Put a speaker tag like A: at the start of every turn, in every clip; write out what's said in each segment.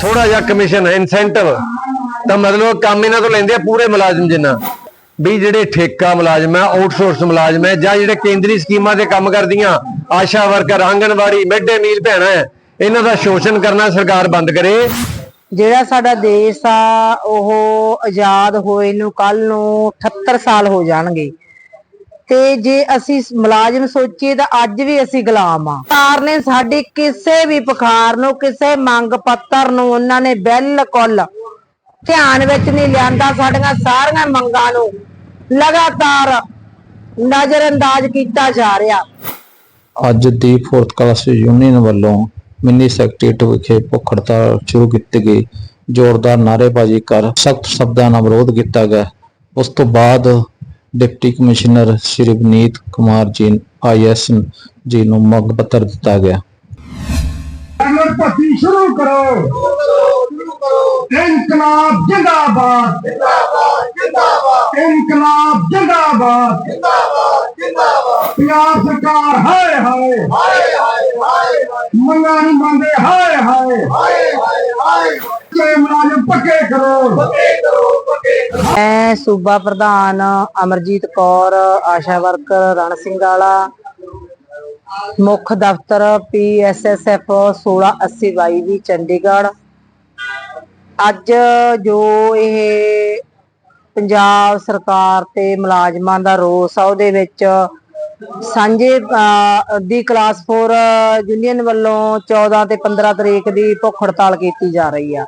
A: ਥੋੜਾ ਜਿਹਾ commission incentive ਤਾਂ ਮਤਲਬ ਕੰਮ ਇਹਨਾਂ ਤੋਂ ਲੈਂਦੇ ਆ ਪੂਰੇ ਮੁਲਾਜ਼ਮ ਜਿੰਨਾ। ਵੀ ਜਿਹੜੇ ਠੇਕਾ ਮੁਲਾਜ਼ਮ ਹੈ ਆਊਟਸੋਰਸ ਮੁਲਾਜ਼ਮ ਹੈ ਜਾਂ ਜਿਹੜੇ ਕੇਂਦਰੀ ਸਕੀਮਾਂ ਤੇ ਕੰਮ ਕਰਦੀਆਂ, ASHA worker anganwadi mid day meal ਭੈਣਾਂ ਹੈ ਇਹਨਾਂ ਦਾ ਸ਼ੋਸ਼ਣ ਕਰਨਾ ਸਰਕਾਰ ਬੰਦ ਕਰੇ।
B: ਜਿਹੜਾ ਸਾਡਾ ਦੇਸ਼ ਆ, ਉਹ ਆਜ਼ਾਦ ਹੋਏ ਨੂੰ ਕੱਲ ਨੂੰ 78 ਸਾਲ ਹੋ ਜਾਣਗੇ। ਤੇ ਜੇ ਅਸੀਂ ਮੁਲਾਜ਼ਮ ਸੋਚੀਏ ਤਾਂ ਅੱਜ ਵੀ ਅਸੀਂ ਗੁਲਾਮ ਆ ਸਰਕਾਰ ਨੇ ਸਾਡੀ ਕਿਸੇ ਵੀ ਪਖਾਰ ਨੂੰ, ਕਿਸੇ ਮੰਗ ਪੱਤਰ ਨੂੰ ਉਹਨਾਂ ਨੇ ਬਿਲਕੁਲ ਧਿਆਨ ਵਿੱਚ ਨਹੀਂ ਲਿਆਂਦਾ। ਸਾਡੀਆਂ ਸਾਰੀਆਂ ਮੰਗਾਂ ਨੂੰ ਲਗਾਤਾਰ ਨਜ਼ਰਅੰਦਾਜ਼ ਕੀਤਾ ਜਾ ਰਿਹਾ।
C: ਅੱਜ ਦੀ ਫੋਰਥ ਕਲਾਸ ਯੂਨੀਅਨ ਵੱਲੋਂ ਮਿੰਨੀ ਸੈਕਟਰੀਏਟ ਵਿਖੇ ਭੁੱਖ ਹੜਤਾਲ ਸ਼ੁਰੂ ਕੀਤੀ ਗਈ। ਜ਼ੋਰਦਾਰ ਨਾਅਰੇਬਾਜ਼ੀ ਕਰ ਸਖਤ ਸ਼ਬਦਾਂ ਨਾਲ ਵਿਰੋਧ ਕੀਤਾ ਗਿਆ। ਉਸ ਤੋਂ ਬਾਅਦ deputy commissioner Shri Vineet Kumar ji IAS ji ਨੂੰ ਮੰਗ ਪੱਤਰ ਦਿੱਤਾ ਗਿਆ।
D: ਅਮਰ ਭੱਤੀ ਸ਼ੁਰੂ ਕਰੋ। ਇਨਕਲਾਬ ਜਿੰਦਾਬਾਦ। ਜਿੰਦਾਬਾਦ ਇਨਕਲਾਬ ਜਿੰਦਾਬਾਦ। ਜਿੰਦਾਬਾਦ ਜਿੰਦਾਬਾਦ ਪੰਜਾਬ ਸਰਕਾਰ ਹਾਏ ਹਾਏ ਹਾਏ ਹਾਏ ਮੰਗਾਂ ਨਹੀਂ ਮੰਨਦੇ ਹਾਏ ਹਾਏ ਹਾਏ ਹਾਏ ਹਾਏ ਤੇ ਮੁਲਾਜ਼ਮ ਪੱਕੇ ਕਰੋ ਪੱਕੇ ਕਰੋ
B: ਮੈਂ ਸੂਬਾ ਪ੍ਰਧਾਨ ਅਮਰਜੀਤ ਕੌਰ, ਆਸ਼ਾ ਵਰਕਰ ਰਣ ਸਿੰਘ ਵਾਲਾ ਮੁੱਖ ਦਫ਼ਤਰ ਪੀਐਸਐਸਐਫ 1680 ਵੀ ਚੰਡੀਗੜ੍ਹ। ਅੱਜ ਜੋ ਇਹ ਪੰਜਾਬ ਸਰਕਾਰ ਤੇ ਮੁਲਾਜ਼ਮਾਂ ਦਾ ਰੋਸ ਆ, ਉਹਦੇ ਵਿੱਚ ਸਾਂਝੇ ਦੀ ਕਲਾਸ 4 ਯੂਨੀਅਨ ਵੱਲੋਂ 14 ਤੇ 15 ਤਰੀਕ ਦੀ ਭੁੱਖ ਹੜਤਾਲ ਕੀਤੀ ਜਾ ਰਹੀ ਆ।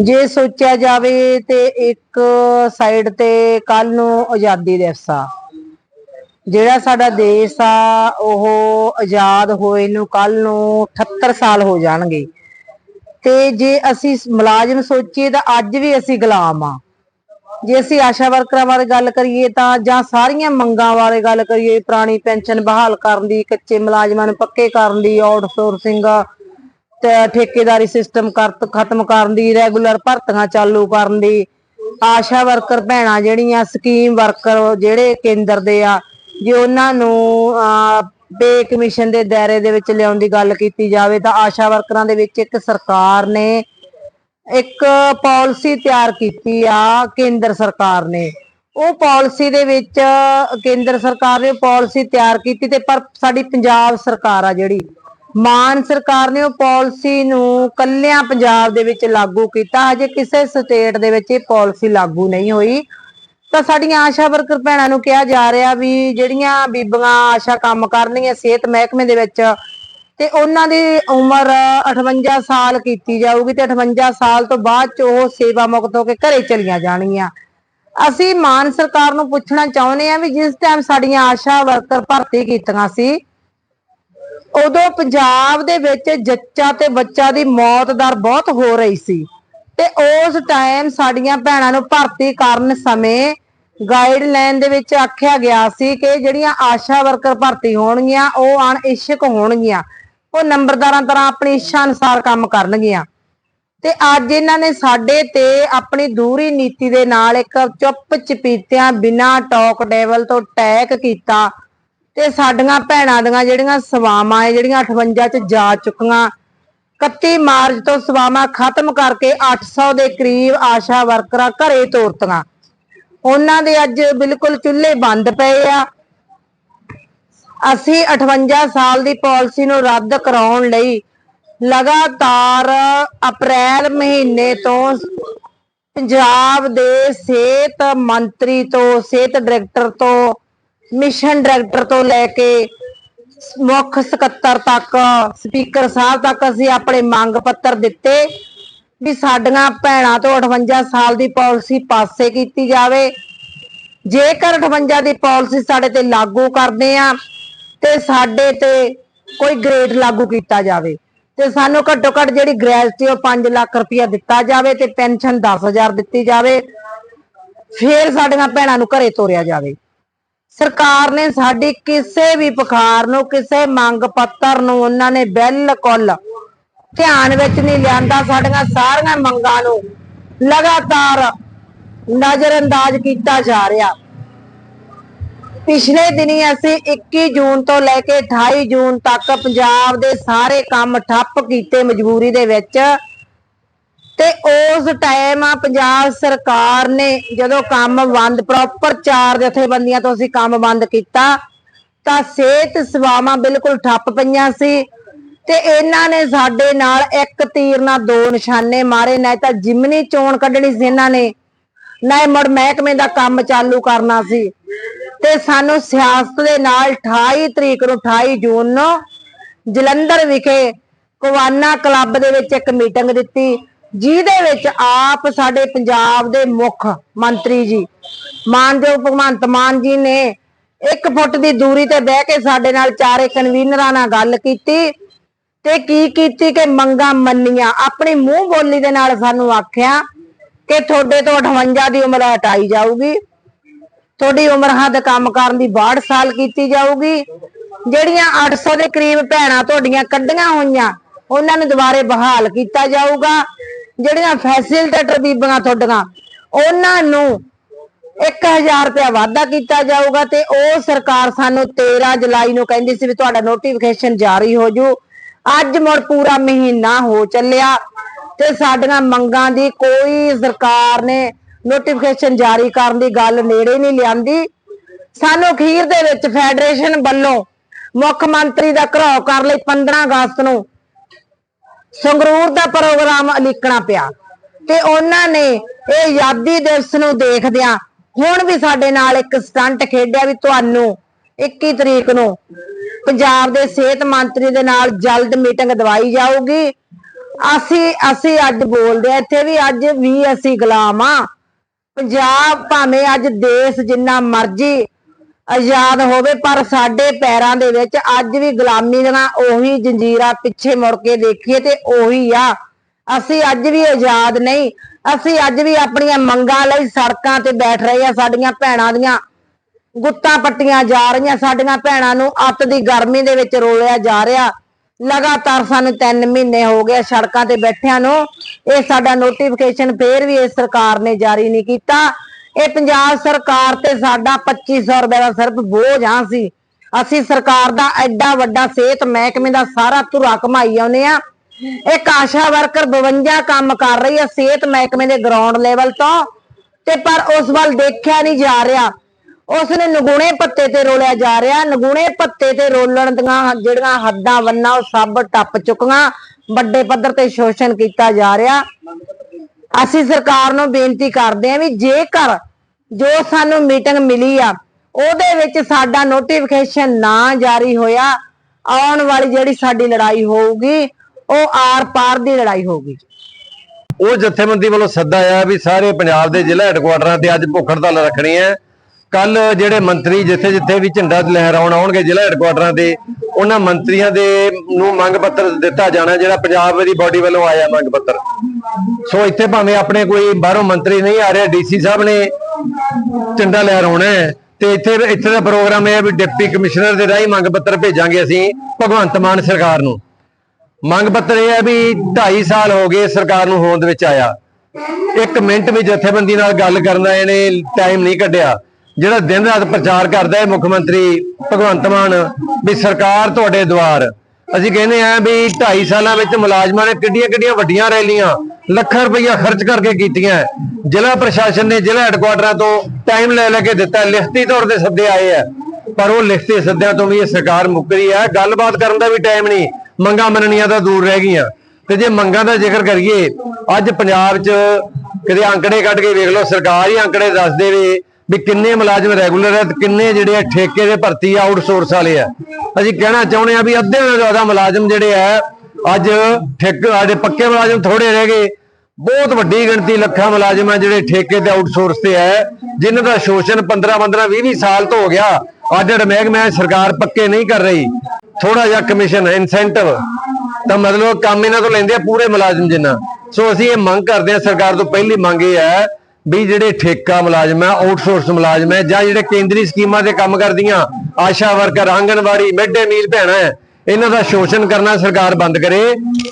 B: ਜੇ ਸੋਚਿਆ ਜਾਵੇ ਤੇ ਇੱਕ ਸਾਈਡ ਤੇ ਕੱਲ ਨੂੰ ਆਜ਼ਾਦੀ ਦਿਵਸ ਆ। ਜਿਹੜਾ ਸਾਡਾ ਦੇਸ਼ ਆ, ਉਹ ਆਜ਼ਾਦ ਹੋਏ ਨੂੰ ਕੱਲ ਨੂੰ 78 ਸਾਲ ਹੋ ਜਾਣਗੇ। ਤੇ ਜੇ ਅਸੀਂ ਮੁਲਾਜ਼ਮ ਸੋਚੀਏ ਤਾਂ ਅੱਜ ਵੀ ਅਸੀਂ ਗੁਲਾਮ ਆ। ਜੇ ਅਸੀਂ ਆਸ਼ਾ ਵਰਕਰਾਂ ਬਾਰੇ ਗੱਲ ਕਰੀਏ ਤਾਂ ਜਾਂ ਸਾਰੀਆਂ ਮੰਗਾਂ ਬਾਰੇ ਗੱਲ ਕਰੀਏ, ਪੁਰਾਣੀ ਪੈਨਸ਼ਨ ਬਹਾਲ ਕਰਨ ਦੀ, ਕੱਚੇ ਮੁਲਾਜ਼ਮਾਂ ਨੂੰ ਪੱਕੇ ਕਰਨ ਦੀ ਆਊਟਸੋਰਸਿੰਗ ਤੇ ਠੇਕੇਦਾਰੀ ਸਿਸਟਮ ਖਤਮ ਕਰਨ ਦੀ ਰੈਗੂਲਰ ਭਰਤੀਆਂ ਚਾਲੂ ਕਰਨ ਦੀ, ਆਸ਼ਾ ਵਰਕਰ ਭੈਣਾਂ ਜਿਹੜੀਆਂ ਸਕੀਮ ਵਰਕਰ ਜਿਹੜੇ ਕੇਂਦਰ ਦੇ ਆ, ਜੇ ਉਹਨਾਂ ਨੂੰ ਪੇ ਕਮਿਸ਼ਨ ਦੇ ਦਾਇਰੇ ਦੇ ਵਿੱਚ ਲਿਆਉਣ ਦੀ ਗੱਲ ਕੀਤੀ ਜਾਵੇ ਤਾਂ ਆਸ਼ਾ ਵਰਕਰਾਂ ਦੇ ਵਿੱਚ ਇੱਕ ਸਰਕਾਰ ਨੇ ਇੱਕ ਪਾਲਿਸੀ ਤਿਆਰ ਕੀਤੀ ਆ ਕੇਂਦਰ ਸਰਕਾਰ ਨੇ। ਉਹ ਪਾਲਿਸੀ ਦੇ ਵਿੱਚ ਕੇਂਦਰ ਸਰਕਾਰ ਨੇ ਪਾਲਿਸੀ ਤਿਆਰ ਕੀਤੀ ਤੇ ਪਰ ਸਾਡੀ ਪੰਜਾਬ ਸਰਕਾਰ ਆ ਜਿਹੜੀ, ਮਾਨ ਸਰਕਾਰ ਨੇ ਉਹ ਪਾਲਿਸੀ ਨੂੰ ਕੱਲਿਆਂ ਪੰਜਾਬ ਦੇ ਵਿੱਚ ਲਾਗੂ ਕੀਤਾ, ਹਜੇ ਕਿਸੇ ਸਟੇਟ ਦੇ ਵਿੱਚ ਇਹ ਪਾਲਿਸੀ ਲਾਗੂ ਨਹੀਂ ਹੋਈ। ਤਾਂ ਸਾਡੀਆਂ ਆਸ਼ਾ ਵਰਕਰ ਭੈਣਾਂ ਨੂੰ ਕਿਹਾ ਜਾ ਰਿਹਾ ਵੀ ਜਿਹੜੀਆਂ ਬੀਬੀਆਂ ਆਸ਼ਾ ਕੰਮ ਕਰਨਗੀਆਂ ਸਿਹਤ ਮਹਿਕਮੇ ਦੇ ਵਿੱਚ ਤੇ ਉਹਨਾਂ ਦੀ ਉਮਰ 58 ਸਾਲ ਕੀਤੀ ਜਾਊਗੀ ਤੇ 58 ਸਾਲ ਤੋਂ ਬਾਅਦ ਚ ਉਹ ਸੇਵਾ ਮੁਕਤ ਹੋ ਕੇ ਘਰੇ ਚਲੀਆਂ ਜਾਣਗੀਆਂ। ਅਸੀਂ ਮਾਨ ਸਰਕਾਰ ਨੂੰ ਪੁੱਛਣਾ ਚਾਹੁੰਦੇ ਆ ਵੀ ਜਿਸ ਟਾਈਮ ਸਾਡੀਆਂ ਆਸ਼ਾ ਵਰਕਰ ਭਰਤੀ ਕੀਤੀਆਂ ਸੀ, ਉਦੋਂ ਪੰਜਾਬ ਦੇ ਵਿੱਚ ਜੱਚਾ ਤੇ ਬੱਚਾ ਦੀ ਮੌਤ ਦਰ ਬਹੁਤ ਹੋ ਰਹੀ ਸੀ ਤੇ ਉਸ ਟਾਈਮ ਸਾਡੀਆਂ ਭੈਣਾਂ ਨੂੰ ਭਰਤੀ ਕਰਨ ਸਮੇਂ ਗਾਈਡਲਾਈਨ ਦੇ ਵਿੱਚ ਆਖਿਆ ਗਿਆ ਸੀ ਕਿ ਜਿਹੜੀਆਂ ਆਸ਼ਾ ਵਰਕਰ ਭਰਤੀ ਹੋਣਗੀਆਂ, ਉਹ ਅਣਇਸ਼ਕ ਹੋਣਗੀਆਂ। ਉਹ ਨੰਬਰਦਾਰਾਂ ਤਰ੍ਹਾਂ ਆਪਣੀ ਇੱਛਾ ਅਨੁਸਾਰ ਕੰਮ ਕਰਨਗੀਆਂ। ਤੇ ਅੱਜ ਇਹਨਾਂ ਨੇ ਸਾਡੇ ਤੇ ਆਪਣੀ ਦੂਰੀ ਨੀਤੀ ਦੇ ਨਾਲ ਇੱਕ ਚੁੱਪ ਚਪੀਤਿਆਂ ਬਿਨਾ ਟਾਕ ਟੇਬਲ ਤੋਂ ਟੈਕ ਕੀਤਾ ਤੇ ਸਾਡੀਆਂ ਭੈਣਾਂ ਦੀਆਂ ਜਿਹੜੀਆਂ ਸਵਾਵਾਂ ਹੈ ਜਿਹੜੀਆਂ 58 ਚ ਜਾ ਚੁੱਕੀਆਂ 31 ਮਾਰਚ ਤੋਂ ਸਵਾਵਾਂ ਖਤਮ ਕਰਕੇ 800 ਦੇ ਕਰੀਬ ਆਸ਼ਾ ਵਰਕਰਾਂ ਘਰੇ ਤੋਰਤੀਆਂ। ਉਹਨਾਂ ਦੇ ਅੱਜ ਬਿਲਕੁਲ ਚੁੱਲ੍ਹੇ ਬੰਦ ਪਏ ਆ। ਅਸੀਂ 58 ਸਾਲ ਦੀ ਪਾਲਿਸੀ ਨੂੰ ਰੱਦ ਕਰਾਉਣ ਲਈ ਲਗਾਤਾਰ ਅਪ੍ਰੈਲ ਮਹੀਨੇ ਤੋਂ ਪੰਜਾਬ ਦੇ ਸਿਹਤ ਮੰਤਰੀ ਤੋਂ, ਸਿਹਤ ਡਾਇਰੈਕਟਰ ਤੋਂ, ਮਿਸ਼ਨ ਡਾਇਰੈਕਟਰ ਤੋਂ ਲੈ ਕੇ ਮੁੱਖ ਸਕੱਤਰ ਤੱਕ, ਸਪੀਕਰ ਸਾਹਿਬ ਤੱਕ ਅਸੀਂ ਆਪਣੇ ਮੰਗ ਪੱਤਰ ਦਿੱਤੇ ਵੀ ਸਾਡੀਆਂ ਭੈਣਾਂ ਤੋਂ 58 ਸਾਲ ਦੀ ਪਾਲਿਸੀ ਪਾਸੇ ਕੀਤੀ ਜਾਵੇ। ਜੇਕਰ 58 ਦੀ ਪਾਲਿਸੀ ਸਾਡੇ ਤੇ ਲਾਗੂ ਕਰਦੇ ਆ ਤੇ ਸਾਡੇ ਤੇ ਕੋਈ ਗ੍ਰੇਡ ਲਾਗੂ ਕੀਤਾ ਜਾਵੇ। ਤੇ ਸਾਨੂੰ ਘੱਟੋ ਘੱਟ ਜਿਹੜੀ ਗ੍ਰੈਜੂਟੀ ਉਹ 5 ਲੱਖ ਰੁਪਇਆ ਦਿੱਤਾ ਜਾਵੇ ਤੇ ਪੈਨਸ਼ਨ 10000 ਦਿੱਤੀ ਜਾਵੇ। ਫੇਰ ਸਾਡੀਆਂ ਭੈਣਾਂ ਨੂੰ ਘਰੇ ਤੋਰਿਆ ਜਾਵੇ। ਸਰਕਾਰ ਨੇ ਸਾਡੀ ਕਿਸੇ ਵੀ ਪਖਾਰ ਨੂੰ, ਕਿਸੇ ਮੰਗ ਪੱਤਰ ਨੂੰ ਉਹਨਾਂ ਨੇ ਬਿਲਕੁਲ ਧਿਆਨ ਵਿੱਚ ਨਹੀਂ ਲਿਆਂਦਾ। ਸਾਡੀਆਂ ਸਾਰੀਆਂ ਮੰਗਾਂ ਨੂੰ ਲਗਾਤਾਰ ਨਜ਼ਰ ਅੰਦਾਜ਼ ਕੀਤਾ ਜਾ ਰਿਹਾ। ਪਿਛਲੇ ਦਿਨੀ ਅਸੀਂ 21 ਜੂਨ ਤੋਂ ਲੈ ਕੇ 28 ਜੂਨ ਤੱਕ ਪੰਜਾਬ ਦੇ ਸਾਰੇ ਕੰਮ ਠੱਪ ਕੀਤੇ ਮਜਬੂਰੀ ਦੇ ਵਿੱਚ। ਤੇ ਉਸ ਟਾਈਮ ਪੰਜਾਬ ਸਰਕਾਰ ਨੇ ਜਦੋਂ ਕੰਮ ਬੰਦ ਪ੍ਰੋਪਰ ਚਾਰ ਜਥੇਬੰਦੀਆਂ ਤੋਂ ਅਸੀਂ ਕੰਮ ਬੰਦ ਕੀਤਾ, ਤਾਂ ਸਿਹਤ ਸੇਵਾਵਾਂ ਬਿਲਕੁਲ ਠੱਪ ਪਈਆਂ ਸੀ। ਤੇ ਇਹਨਾਂ ਨੇ ਸਾਡੇ ਨਾਲ ਇੱਕ ਤੀਰ ਨਾਲ ਦੋ ਨਿਸ਼ਾਨੇ ਮਾਰੇ, ਨਾ ਤਾਂ ਜਿਮਨੀ ਚੋਣ ਕੱਢਣੀ ਸੀ ਇਹਨਾਂ ਨੇ, ਨਾ ਹੀ ਮੁੜ ਮਹਿਕਮੇ ਦਾ ਕੰਮ ਚਾਲੂ ਕਰਨਾ ਸੀ। ਤੇ ਸਾਨੂੰ ਸਿਆਸਤ ਦੇ ਨਾਲ 28 ਤਰੀਕ ਨੂੰ 28 ਜੂਨ ਨੂੰ ਜਲੰਧਰ ਵਿਖੇ ਕਵਾਨਾ ਕਲੱਬ ਦੇ ਵਿੱਚ ਇੱਕ ਮੀਟਿੰਗ ਦਿੱਤੀ, ਜਿਹਦੇ ਵਿੱਚ ਆਪ ਸਾਡੇ ਪੰਜਾਬ ਦੇ ਮੁੱਖ ਮੰਤਰੀ ਜੀ, ਮਾਨਯੋਗ ਭਗਵੰਤ ਮਾਨ ਜੀ ਨੇ ਇੱਕ ਫੁੱਟ ਦੀ ਦੂਰੀ ਤੇ ਬਹਿ ਕੇ ਸਾਡੇ ਨਾਲ ਚਾਰੇ ਕਨਵੀਨਰਾਂ ਨਾਲ ਗੱਲ ਕੀਤੀ ਤੇ ਕੀ ਕੀਤੀ ਕਿ ਮੰਗਾ ਮੰਨੀਆਂ। ਆਪਣੀ ਮੂੰਹ ਬੋਲੀ ਦੇ ਨਾਲ ਸਾਨੂੰ ਆਖਿਆ ਕਿ ਤੁਹਾਡੇ ਤੋਂ 58 ਦੀ ਉਮਰ ਹਟਾਈ ਜਾਊਗੀ। ਤੁਹਾਡੀ ਉਮਰ ਹੱਦ ਕੰਮ ਕਰਨ ਦੀ 62 ਸਾਲ ਕੀਤੀ ਜਾਊਗੀ। ਜਿਹੜੀਆਂ 800 ਦੇ ਕਰੀਬ ਭੈਣਾਂ ਤੁਹਾਡੀਆਂ ਕੱਢੀਆਂ ਹੋਈਆਂ, ਉਹਨਾਂ ਨੂੰ ਦੁਬਾਰੇ ਬਹਾਲ ਕੀਤਾ ਜਾਊਗਾ। ਜਿਹੜੀਆਂ ਫੈਸਿਲਿਟੇਟਰ ਬੀਬੀਆਂ ਤੁਹਾਡੀਆਂ, ਉਹਨਾਂ ਨੂੰ 1000 ਰੁਪਇਆ ਵਾਧਾ ਕੀਤਾ ਜਾਊਗਾ ਤੇ ਉਹ ਸਰਕਾਰ ਸਾਨੂੰ 13 ਜੁਲਾਈ ਨੂੰ ਕਹਿੰਦੀ ਸੀ ਵੀ ਤੁਹਾਡਾ ਨੋਟੀਫਿਕੇਸ਼ਨ ਜਾਰੀ ਹੋ ਜੂ। ਅੱਜ ਮੁੜ ਪੂਰਾ ਮਹੀਨਾ ਹੋ ਚੱਲਿਆ ਤੇ ਸਾਡੀਆਂ ਮੰਗਾਂ ਦੀ ਕੋਈ ਸਰਕਾਰ ਨੇ ਨੋਟੀਫਿਕੇਸ਼ਨ ਜਾਰੀ ਕਰਨ ਦੀ ਗੱਲ ਨੇੜੇ ਨਹੀਂ ਲਿਆਂਦੀ। ਸਾਨੂੰ ਅਖੀਰ ਦੇ ਵਿੱਚ ਫੈਡਰੇਸ਼ਨ ਵੱਲੋਂ ਮੁੱਖ ਮੰਤਰੀ ਦਾ ਘਰਾਓ ਕਰ ਲਈ 15 ਅਗਸਤ ਨੂੰ ਸੰਗਰੂਰ ਦਾ ਪ੍ਰੋਗਰਾਮ ਲਿਖਣਾ ਪਿਆ ਤੇ ਉਹਨਾਂ ਨੇ ਇਹ ਆਜ਼ਾਦੀ ਦਿਵਸ ਨੂੰ ਦੇਖਦਿਆਂ ਹੁਣ ਵੀ ਸਾਡੇ ਨਾਲ ਇੱਕ ਸਟੰਟ ਖੇਡਿਆ ਵੀ ਤੁਹਾਨੂੰ 21 ਤਰੀਕ ਨੂੰ ਪੰਜਾਬ ਦੇ ਸਿਹਤ ਮੰਤਰੀ ਦੇ ਨਾਲ ਜਲਦ ਮੀਟਿੰਗ ਦਵਾਈ ਜਾਊਗੀ। ਅਸੀਂ ਅਸੀਂ ਅੱਜ ਬੋਲਦੇ ਆ ਇੱਥੇ ਵੀ ਅੱਜ ਵੀ ਅਸੀਂ ਗੁਲਾਮ ਆ ਪੰਜਾਬ ਭਾਵੇਂ ਅੱਜ ਦੇਸ਼ ਜਿੰਨਾ ਮਰਜ਼ੀ ਆਜ਼ਾਦ ਹੋਵੇ, ਪਰ ਸਾਡੇ ਪੈਰਾਂ ਦੇ ਵਿੱਚ ਅੱਜ ਵੀ ਗੁਲਾਮੀ ਦੀਆਂ ਉਹੀ ਜੰਜੀਰਾਂ ਪਿੱਛੇ ਮੁੜ ਕੇ ਦੇਖੀਏ ਤੇ ਉਹੀ ਆ। ਅਸੀਂ ਅੱਜ ਵੀ ਆਜ਼ਾਦ ਨਹੀਂ, ਅਸੀਂ ਅੱਜ ਵੀ ਆਪਣੀਆਂ ਮੰਗਾਂ ਲਈ ਸੜਕਾਂ ਤੇ ਬੈਠ ਰਹੇ ਆ ਸਾਡੀਆਂ ਭੈਣਾਂ ਦੀਆਂ ਗੁੱਤਾਂ ਪੱਟੀਆਂ ਜਾ ਰਹੀਆਂ, ਸਾਡੀਆਂ ਭੈਣਾਂ ਨੂੰ ਅੱਤ ਦੀ ਗਰਮੀ ਦੇ ਵਿੱਚ ਰੋਲਿਆ ਜਾ ਰਿਹਾ। ਲਗਾਤਾਰ ਸਾਨੂੰ 3 ਮਹੀਨੇ ਹੋ ਗਏ ਸੜਕਾਂ ਤੇ ਬੈਠਿਆਂ ਨੂੰ। ਇਹ ਸਾਡਾ ਨੋਟੀਫਿਕੇਸ਼ਨ ਫੇਰ ਵੀ ਇਸ ਸਰਕਾਰ ਨੇ ਜਾਰੀ ਨਹੀਂ ਕੀਤਾ। ਇਹ ਪੰਜਾਬ ਸਰਕਾਰ ਤੇ ਸਾਡਾ 2500 ਰੁਪਏ ਦਾ ਸਿਰਫ ਬੋਝ ਆ ਸੀ ਅਸੀਂ ਸਰਕਾਰ ਦਾ ਐਡਾ ਵੱਡਾ ਸਿਹਤ ਮਹਿਕਮੇ ਦਾ ਸਾਰਾ ਧੁਰਾ ਕਮਾਈ ਆਉਨੇ ਆ ਇੱਕ ਆਸ਼ਾ ਵਰਕਰ 52 ਕੰਮ ਕਰ ਰਹੀ ਹੈ ਸਿਹਤ ਮਹਿਕਮੇ ਦੇ ਗਰਾਊਂਡ ਲੈਵਲ ਤੋਂ। ਤੇ ਪਰ ਉਸ ਵੱਲ ਦੇਖਿਆ ਨਹੀਂ ਜਾ ਰਿਹਾ। ਉਸ ਨੇ ਨਗੁਣੇ ਪੱਤੇ ਤੇ ਰੋਲਿਆ ਜਾ ਰਿਹਾ। ਨਗੁਣੇ ਪੱਤੇ ਤੇ ਰੋਲਣ ਦੀਆਂ ਜਿਹੜੀਆਂ ਹੱਦਾਂ ਵੰਨਾ ਉਹ ਸਭ ਟੱਪ ਚੁੱਕੀਆਂ। ਵੱਡੇ ਪੱਧਰ ਤੇ ਸ਼ੋਸ਼ਣ ਕੀਤਾ ਜਾ ਰਿਹਾ। ਅਸੀਂ ਸਰਕਾਰ ਨੂੰ ਬੇਨਤੀ ਕਰਦੇ ਹਾਂ ਵੀ ਜੇਕਰ ਜੋ ਸਾਨੂੰ ਮੀਟਿੰਗ ਮਿਲੀ ਆ, ਉਹਦੇ ਵਿੱਚ ਸਾਡਾ ਨੋਟੀਫਿਕੇਸ਼ਨ ਨਾ ਜਾਰੀ ਹੋਇਆ, ਆਉਣ ਵਾਲੀ ਜਿਹੜੀ ਸਾਡੀ ਲੜਾਈ ਹੋਊਗੀ, ਉਹ ਆਰ ਪਾਰ ਦੀ ਲੜਾਈ ਹੋਊਗੀ।
A: ਉਹ ਜਥੇਬੰਦੀ ਵੱਲੋਂ ਸੱਦਾ ਆਇਆ ਵੀ ਸਾਰੇ ਪੰਜਾਬ ਦੇ ਜ਼ਿਲ੍ਹਾ ਹੈੱਡਕੁਆਟਰਾਂ ਤੇ ਅੱਜ ਭੁੱਖ ਹੜਤਾਲ ਰੱਖਣੀ ਹੈ। ਕੱਲ ਜਿਹੜੇ ਮੰਤਰੀ ਜਿੱਥੇ ਜਿੱਥੇ ਵੀ ਝੰਡਾ ਲਹਿਰਾਉਣ ਆਉਣਗੇ ਜ਼ਿਲ੍ਹਾ ਹੈੱਡਕੁਆਟਰਾਂ ਤੇ ਉਹਨਾਂ ਮੰਤਰੀਆਂ ਦੇ ਨੂੰ ਮੰਗ ਪੱਤਰ ਦਿੱਤਾ ਜਾਣਾ, ਜਿਹੜਾ ਪੰਜਾਬ ਦੀ ਬਾਡੀ ਵੱਲੋਂ ਆਇਆ ਮੰਗ ਪੱਤਰ। ਸੋ ਇੱਥੇ ਭਾਵੇਂ ਆਪਣੇ ਕੋਈ ਬਾਹਰੋਂ ਮੰਤਰੀ ਨਹੀਂ ਆ ਰਿਹਾ ਡੀਸੀ ਸਾਹਿਬ ਨੇ ਝੰਡਾ ਲਹਿਰਾਉਣਾ ਹੈ ਤੇ ਇੱਥੇ ਇੱਥੇ ਦਾ ਪ੍ਰੋਗਰਾਮ ਇਹ ਹੈ ਵੀ ਡਿਪਟੀ ਕਮਿਸ਼ਨਰ ਦੇ ਰਾਹੀਂ ਮੰਗ ਪੱਤਰ ਭੇਜਾਂਗੇ ਅਸੀਂ, ਭਗਵੰਤ ਮਾਨ ਸਰਕਾਰ ਨੂੰ। ਮੰਗ ਪੱਤਰ ਇਹ ਹੈ ਵੀ 2.5 ਸਾਲ ਹੋ ਗਏ ਸਰਕਾਰ ਨੂੰ ਹੋਂਦ ਵਿੱਚ ਆਇਆ। ਇੱਕ ਮਿੰਟ ਵੀ ਜਥੇਬੰਦੀ ਨਾਲ ਗੱਲ ਕਰਨ ਦਾ ਇਹਨੇ ਟਾਈਮ ਨਹੀਂ ਕੱਢਿਆ। ਜਿਹੜਾ ਦਿਨ ਰਾਤ ਪ੍ਰਚਾਰ ਕਰਦਾ ਹੈ ਮੁੱਖ ਮੰਤਰੀ ਭਗਵੰਤ ਮਾਨ ਵੀ ਸਰਕਾਰ ਤੁਹਾਡੇ ਦੁਆਰ ਅਸੀਂ ਕਹਿੰਦੇ ਆ ਵੀ 2.5 ਸਾਲਾਂ ਵਿੱਚ ਮੁਲਾਜ਼ਮਾਂ ਨੇ ਕਿੱਡੀਆਂ ਕਿੱਡੀਆਂ ਵੱਡੀਆਂ ਰੈਲੀਆਂ ਲੱਖਾਂ ਰੁਪਈਆ ਖਰਚ ਕਰਕੇ ਕੀਤੀਆਂ ਜ਼ਿਲ੍ਹਾ ਪ੍ਰਸ਼ਾਸਨ ਨੇ ਜ਼ਿਲ੍ਹਾ ਹੈੱਡਕੁਆਟਰਾਂ ਤੋਂ ਟਾਈਮ ਲੈ ਲੈ ਕੇ ਦਿੱਤਾ, ਲਿਖਤੀ ਤੌਰ ਤੇ ਸੱਦੇ ਆਏ ਆ ਪਰ ਉਹ ਲਿਖਤੀ ਸੱਦਿਆਂ ਤੋਂ ਵੀ ਇਹ ਸਰਕਾਰ ਮੁੱਕਰੀ ਹੈ। ਗੱਲਬਾਤ ਕਰਨ ਦਾ ਵੀ ਟਾਈਮ ਨਹੀਂ, ਮੰਗਾਂ ਮੰਨਣੀਆਂ ਤਾਂ ਦੂਰ ਰਹਿ ਗਈਆਂ। ਤੇ ਜੇ ਮੰਗਾਂ ਦਾ ਜ਼ਿਕਰ ਕਰੀਏ, ਅੱਜ ਪੰਜਾਬ 'ਚ ਕਿਤੇ ਅੰਕੜੇ ਕੱਢ ਕੇ ਵੇਖ ਲਓ, ਸਰਕਾਰ ਹੀ ਅੰਕੜੇ ਦੱਸ ਦੇਵੇ। ਵੀ ਕਿੰਨੇ ਮੁਲਾਜ਼ਮ ਰੈਗੂਲਰ ਹੈ ਤੇ ਕਿੰਨੇ ਜਿਹੜੇ ਆ ਠੇਕੇ ਦੇ ਭਰਤੀ ਆਊਟਸੋਰਸ ਵਾਲੇ ਆ। ਅਸੀਂ ਕਹਿਣਾ ਚਾਹੁੰਦੇ ਆ ਵੀ ਅੱਧੇ ਨਾਲੋਂ ਜ਼ਿਆਦਾ ਮੁਲਾਜ਼ਮ ਜਿਹੜੇ ਆ, ਅੱਜ ਠੇਕੇ ਸਾਡੇ ਪੱਕੇ ਮੁਲਾਜ਼ਮ ਥੋੜੇ ਰਹਿ ਗਏ। ਬਹੁਤ ਵੱਡੀ ਗਿਣਤੀ ਲੱਖਾਂ ਮੁਲਾਜ਼ਮ ਆ ਜਿਹੜੇ ਠੇਕੇ ਤੇ ਆਊਟਸੋਰਸ ਤੇ ਹੈ ਜਿਨ੍ਹਾਂ ਦਾ ਸ਼ੋਸ਼ਣ 15 15 20 20 ਸਾਲ ਤੋਂ ਹੋ ਗਿਆ। ਅੱਜ ਮਹਿਕਮਾ ਸਰਕਾਰ ਪੱਕੇ ਨਹੀਂ ਕਰ ਰਹੀ। ਥੋੜਾ ਜਿਹਾ ਕਮਿਸ਼ਨ ਇਨਸੈਂਟਿਵ ਤਾਂ ਮਤਲਬ ਕੰਮ ਇਹਨਾਂ ਤੋਂ ਲੈਂਦੇ ਆ ਪੂਰੇ ਮੁਲਾਜ਼ਮ ਜਿੰਨਾ। ਸੋ ਅਸੀਂ ਇਹ ਮੰਗ ਕਰਦੇ ਆ, ਸਰਕਾਰ ਤੋਂ ਪਹਿਲੀ ਮੰਗ ਇਹ ਹੈ ਵੀ ਜਿਹੜੇ ਠੇਕਾ ਮੁਲਾਜ਼ਮ ਹੈ ਆਊਟਸੋਰਸ ਮੁਲਾਜ਼ਮ ਹੈ, ਜਾਂ ਜਿਹੜੇ ਕੇਂਦਰੀ ਸਕੀਮਾਂ ਤੇ ਕੰਮ ਕਰਦੀਆਂ, ASHA worker, anganwadi mid day meal ਭੈਣਾਂ ਹੈ, ਇਹਨਾਂ ਦਾ ਸ਼ੋਸ਼ਣ ਕਰਨਾ ਸਰਕਾਰ ਬੰਦ ਕਰੇ,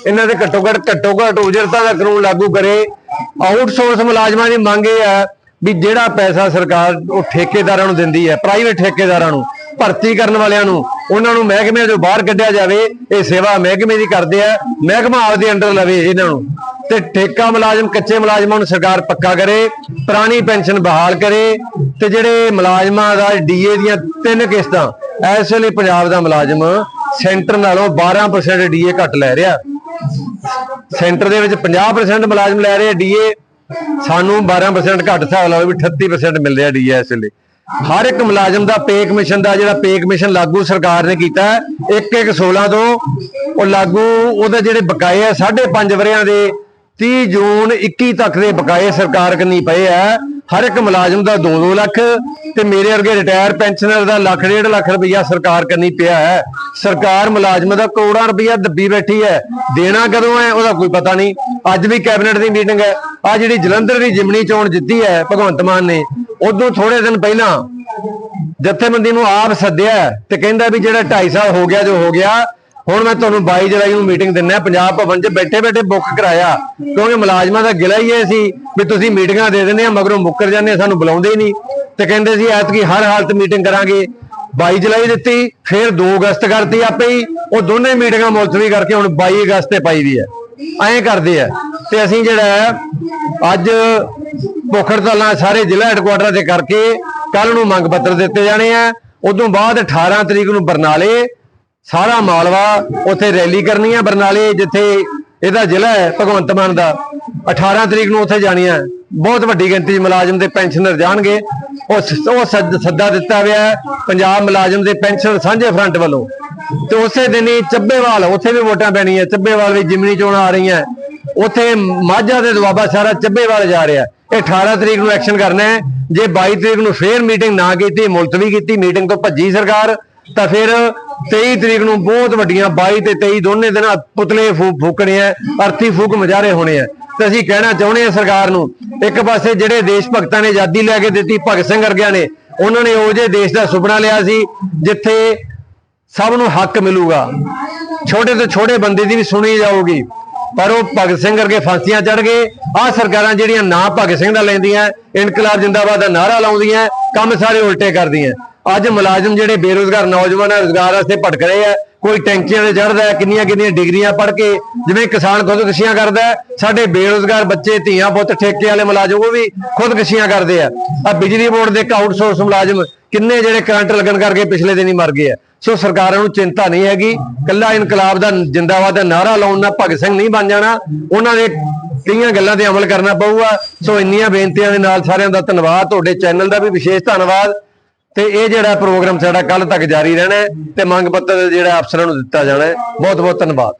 A: ਇਹਨਾਂ ਦੇ ਘੱਟੋ ਘੱਟ ਘੱਟੋ ਘੱਟ ਉਜਰਤਾ ਦਾ ਕਾਨੂੰਨ ਲਾਗੂ ਕਰੇ। ਆਊਟਸੋਰਸ ਮੁਲਾਜ਼ਮਾਂ ਦੀ ਮੰਗ ਇਹ ਹੈ ਵੀ ਜਿਹੜਾ ਪੈਸਾ ਸਰਕਾਰ ਉਹ ਠੇਕੇਦਾਰਾਂ ਨੂੰ ਦਿੰਦੀ ਹੈ ਪ੍ਰਾਈਵੇਟ ਠੇਕੇਦਾਰਾਂ ਨੂੰ, ਭਰਤੀ ਕਰਨ ਵਾਲਿਆਂ ਨੂੰ ਉਹਨਾਂ ਨੂੰ ਮਹਿਕਮੇ ਤੋਂ ਬਾਹਰ ਕੱਢਿਆ ਜਾਵੇ, ਇਹ ਸੇਵਾ ਮਹਿਕਮੇ ਦੀ ਕਰਦੇ ਆ, ਮਹਿਕਮਾ ਆਪਦੇ ਅੰਡਰ ਲਵੇ ਇਹਨਾਂ ਨੂੰ। ਤੇ ਠੇਕਾ ਮੁਲਾਜ਼ਮ, ਕੱਚੇ ਮੁਲਾਜ਼ਮਾਂ ਨੂੰ ਸਰਕਾਰ ਪੱਕਾ ਕਰੇ, ਪੁਰਾਣੀ ਪੈਨਸ਼ਨ ਬਹਾਲ ਕਰੇ, ਤੇ ਜਿਹੜੇ ਮੁਲਾਜ਼ਮਾਂ ਦਾ ਡੀਏ ਦੀਆਂ ਤਿੰਨ ਕਿਸ਼ਤਾਂ, ਇਸ ਵੇਲੇ ਪੰਜਾਬ ਦਾ ਮੁਲਾਜ਼ਮ ਸੈਂਟਰ ਨਾਲੋਂ 12% ਡੀਏ ਘੱਟ ਲੈ ਰਿਹਾ। ਸੈਂਟਰ ਦੇ ਵਿੱਚ 50% ਮੁਲਾਜ਼ਮ ਲੈ ਰਹੇ ਡੀਏ, ਸਾਨੂੰ 12% ਘੱਟ ਹਿਸਾਬ ਲਾਓ ਵੀ 38% ਮਿਲ ਰਿਹਾ ਡੀਏ ਇਸ ਵੇਲੇ। ਹਰ ਇੱਕ ਮੁਲਾਜ਼ਮ ਦਾ ਪੇ ਕਮਿਸ਼ਨ ਦਾ ਜਿਹੜਾ ਪੇ ਕਮਿਸ਼ਨ ਲਾਗੂ ਸਰਕਾਰ ਨੇ ਕੀਤਾ ਇੱਕ ਇੱਕ 16 ਤੋਂ ਉਹ ਲਾਗੂ ਉਹਦੇ ਜਿਹੜੇ ਬਕਾਏ ਆ 5.5 ਵਰਿਆਂ ਦੇ 30 ਜੂਨ 21 ਤੱਕ ਦੇ ਬਕਾਏ ਸਰਕਾਰ ਕੰਨੀ ਪਏ ਆ। ਹਰ ਇੱਕ ਮੁਲਾਜ਼ਮ ਦਾ 2-2 ਲੱਖ ਤੇ ਮੇਰੇ ਵਰਗੇ ਰਿਟਾਇਰ ਪੈਨਸ਼ਨਰ ਦਾ ਲੱਖ, ਡੇਢ ਲੱਖ ਰੁਪਈਆ ਸਰਕਾਰ ਕਰਨੀ ਪਿਆ ਹੈ। ਸਰਕਾਰ ਮੁਲਾਜ਼ਮ ਦਾ ਕਰੋੜਾਂ ਰੁਪਈਆ ਦੱਬੀ ਬੈਠੀ ਹੈ। ਦੇਣਾ ਕਦੋਂ ਹੈ, ਉਹਦਾ ਕੋਈ ਪਤਾ ਨਹੀਂ। ਅੱਜ ਵੀ ਕੈਬਨਿਟ ਦੀ ਮੀਟਿੰਗ ਹੈ। ਆ ਜਿਹੜੀ ਜਲੰਧਰ ਦੀ ਜਿਮਨੀ ਚੋਣ ਜਿੱਤੀ ਹੈ, ਭਗਵੰਤ ਮਾਨ ਨੇ, ਉਦੋਂ ਥੋੜੇ ਦਿਨ ਪਹਿਲਾਂ ਜਥੇਬੰਦੀ ਨੂੰ ਆਪ ਸੱਦਿਆ ਤੇ ਕਹਿੰਦਾ ਵੀ ਜਿਹੜਾ 2.5 ਸਾਲ ਹੋ ਗਿਆ ਜੋ ਹੋ ਗਿਆ ਹੁਣ ਮੈਂ ਤੁਹਾਨੂੰ 22 ਜੁਲਾਈ ਨੂੰ ਮੀਟਿੰਗ ਦਿੰਨਾ ਪੰਜਾਬ ਭਵਨ 'ਚ ਬੈਠੇ ਬੈਠੇ ਬੁੱਕ ਕਰਾਇਆ। ਕਿਉਂਕਿ ਮੁਲਾਜ਼ਮਾਂ ਦਾ ਗਿਲਾ ਹੀ ਇਹ ਸੀ ਵੀ ਤੁਸੀਂ ਮੀਟਿੰਗਾਂ ਦੇ ਦਿੰਦੇ ਆ ਮਗਰੋਂ ਮੁੱਕਰ ਜਾਂਦੇ ਸਾਨੂੰ ਬੁਲਾਉਂਦੇ ਹੀ ਨਹੀਂ। ਤੇ ਕਹਿੰਦੇ ਸੀ ਐਤਕੀ ਹਰ ਹਾਲਤ ਮੀਟਿੰਗ ਕਰਾਂਗੇ। 22 ਜੁਲਾਈ ਦਿੱਤੀ ਫਿਰ 2 ਅਗਸਤ ਕਰਤੀ ਆਪੇ ਹੀ। ਉਹ ਦੋਨੇ ਮੀਟਿੰਗਾਂ ਮੁਲਤਵੀ ਕਰਕੇ ਹੁਣ 22 ਅਗਸਤ ਤੇ ਪਾਈ ਦੀ ਹੈ। ਐਂ ਕਰਦੇ ਆ। ਤੇ ਅਸੀਂ ਜਿਹੜਾ ਹੈ, ਅੱਜ ਭੁੱਖ ਹੜਤਾਲਾਂ ਸਾਰੇ ਜ਼ਿਲ੍ਹਾ ਹੈੱਡਕੁਆਟਰਾਂ ਤੇ ਕਰਕੇ ਕੱਲ ਨੂੰ ਮੰਗ ਪੱਤਰ ਦਿੱਤੇ ਜਾਣੇ ਆ। ਉਦੋਂ ਬਾਅਦ 18 ਤਰੀਕ ਨੂੰ ਬਰਨਾਲੇ ਸਾਰਾ ਮਾਲਵਾ ਉੱਥੇ ਰੈਲੀ ਕਰਨੀ ਹੈ ਬਰਨਾਲੇ, ਜਿੱਥੇ ਇਹਦਾ ਜ਼ਿਲ੍ਹਾ ਹੈ, ਭਗਵੰਤ ਮਾਨ ਦਾ। 18 ਤਰੀਕ ਨੂੰ ਉੱਥੇ ਜਾਣੀ ਹੈ ਬਹੁਤ ਵੱਡੀ ਗਿਣਤੀ 'ਚ ਮੁਲਾਜ਼ਮ ਤੇ ਪੈਨਸ਼ਨਰ ਜਾਣਗੇ। ਉਹ ਉਹ ਸੱਦਾ ਦਿੱਤਾ ਹੋਇਆ ਪੰਜਾਬ ਮੁਲਾਜ਼ਮ ਦੇ ਪੈਨਸ਼ਨ ਸਾਂਝੇ ਫਰੰਟ ਵੱਲੋਂ। ਤੇ ਉਸੇ ਦਿਨ ਹੀ ਚੱਬੇਵਾਲ, ਉੱਥੇ ਵੀ ਵੋਟਾਂ ਪੈਣੀਆਂ, ਚੱਬੇਵਾਲ ਵੀ ਜਿਮਨੀ ਚੋਣਾਂ ਆ ਰਹੀਆਂ। ਉੱਥੇ ਮਾਝਾ ਦੇ ਦੁਆਬਾ ਸਾਰਾ ਚੱਬੇਵਾਲ ਜਾ ਰਿਹਾ। ਇਹ 18 ਤਰੀਕ ਨੂੰ ਐਕਸ਼ਨ ਕਰਨਾ ਹੈ। ਜੇ 22 ਤਰੀਕ ਨੂੰ ਫੇਰ ਮੀਟਿੰਗ ਨਾ ਕੀਤੀ, ਮੁਲਤਵੀ ਕੀਤੀ, ਮੀਟਿੰਗ ਤੋਂ ਭੱਜੀ ਸਰਕਾਰ, ਤਾਂ ਫਿਰ 23 ਤਰੀਕ ਨੂੰ ਬਹੁਤ ਵੱਡੀਆਂ 22 ਤੇ 23 ਦੋਨੇ ਦਿਨ ਪੁਤਲੇ ਫੂ- ਫੂਕਣੇ ਆ, ਅਰਥੀ ਫੂਕ ਮਜਾਰੇ ਹੋਣੇ ਆ। ਤੇ ਅਸੀਂ ਕਹਿਣਾ ਚਾਹੁੰਦੇ ਆ ਸਰਕਾਰ ਨੂੰ, ਇੱਕ ਪਾਸੇ ਜਿਹੜੇ ਦੇਸ਼ ਭਗਤਾਂ ਨੇ ਆਜ਼ਾਦੀ ਲੈ ਕੇ ਦਿੱਤੀ ਭਗਤ ਸਿੰਘ ਵਰਗਿਆਂ ਨੇ, ਉਹਨਾਂ ਨੇ ਉਹ ਜੇ ਦੇਸ਼ ਦਾ ਸੁਪਨਾ ਲਿਆ ਸੀ, ਜਿੱਥੇ ਸਭ ਨੂੰ ਹੱਕ ਮਿਲੂਗਾ। ਛੋਟੇ ਤੋਂ ਛੋਟੇ ਬੰਦੇ ਦੀ ਵੀ ਸੁਣੀ ਜਾਊਗੀ, ਪਰ ਉਹ ਭਗਤ ਸਿੰਘ ਵਰਗੇ ਫਾਂਸੀਆਂ ਚੜ ਗਏ। ਆਹ ਸਰਕਾਰਾਂ ਜਿਹੜੀਆਂ ਨਾ ਭਗਤ ਸਿੰਘ ਦਾ ਲੈਂਦੀਆਂ, ਇਨਕਲਾਬ ਜਿੰਦਾਬਾਦ ਦਾ ਨਾਰਾ ਲਾਉਂਦੀਆਂ, ਕੰਮ ਸਾਰੇ ਉਲਟੇ ਕਰਦੀਆਂ। ਅੱਜ ਮੁਲਾਜ਼ਮ ਜਿਹੜੇ ਬੇਰੋਜ਼ਗਾਰ ਨੌਜਵਾਨ ਆ, ਰੋਜ਼ਗਾਰ ਵਾਸਤੇ ਭਟਕ ਰਹੇ ਆ, ਕੋਈ ਟੈਂਕੀਆਂ ਤੇ ਚੜਦਾ ਕਿੰਨੀਆਂ ਕਿੰਨੀਆਂ ਡਿਗਰੀਆਂ ਪੜ੍ਹ ਕੇ, ਜਿਵੇਂ ਕਿਸਾਨ ਖੁਦਕੁਸ਼ੀਆਂ ਕਰਦਾ ਸਾਡੇ ਬੇਰੋਜ਼ਗਾਰ ਬੱਚੇ, ਧੀਆਂ ਪੁੱਤ, ਠੇਕੇ ਵਾਲੇ ਮੁਲਾਜ਼ਮ, ਉਹ ਵੀ ਖੁਦਕੁਸ਼ੀਆਂ ਕਰਦੇ ਆ। ਆ ਬਿਜਲੀ ਬੋਰਡ ਦੇ ਇੱਕ ਆਊਟਸੋਰਸ ਮੁਲਾਜ਼ਮ ਕਿੰਨੇ ਜਿਹੜੇ ਕਰੰਟ ਲੱਗਣ ਕਰਕੇ ਪਿਛਲੇ ਦਿਨ ਹੀ ਮਰ ਗਏ ਆ। ਸੋ ਸਰਕਾਰਾਂ ਨੂੰ ਚਿੰਤਾ ਨਹੀਂ ਹੈਗੀ ਕੱਲਾ ਇਨਕਲਾਬ ਦਾ ਜਿੰਦਾਬਾਦ ਦਾ ਨਾਰਾ ਲਾਉਣ ਨਾਲ ਭਗਤ ਸਿੰਘ ਨਹੀਂ ਬਣ ਜਾਣਾ, ਉਹਨਾਂ ਦੇ ਕਈਆਂ ਗੱਲਾਂ ਤੇ ਅਮਲ ਕਰਨਾ ਪਊਗਾ। ਸੋ ਇੰਨੀਆਂ ਬੇਨਤੀਆਂ ਦੇ ਨਾਲ ਸਾਰਿਆਂ ਦਾ ਧੰਨਵਾਦ, ਤੁਹਾਡੇ ਚੈਨਲ ਦਾ ਵੀ ਵਿਸ਼ੇਸ਼ ਧੰਨਵਾਦ। ਤੇ ਇਹ ਜਿਹੜਾ ਪ੍ਰੋਗਰਾਮ ਸਾਡਾ ਕੱਲ ਤੱਕ ਜਾਰੀ ਰਹਿਣਾ ਤੇ ਮੰਗ ਪੱਤਰ ਜਿਹੜਾ ਅਫਸਰਾਂ ਨੂੰ ਦਿੱਤਾ ਜਾਣਾ ਬਹੁਤ ਬਹੁਤ ਧੰਨਵਾਦ।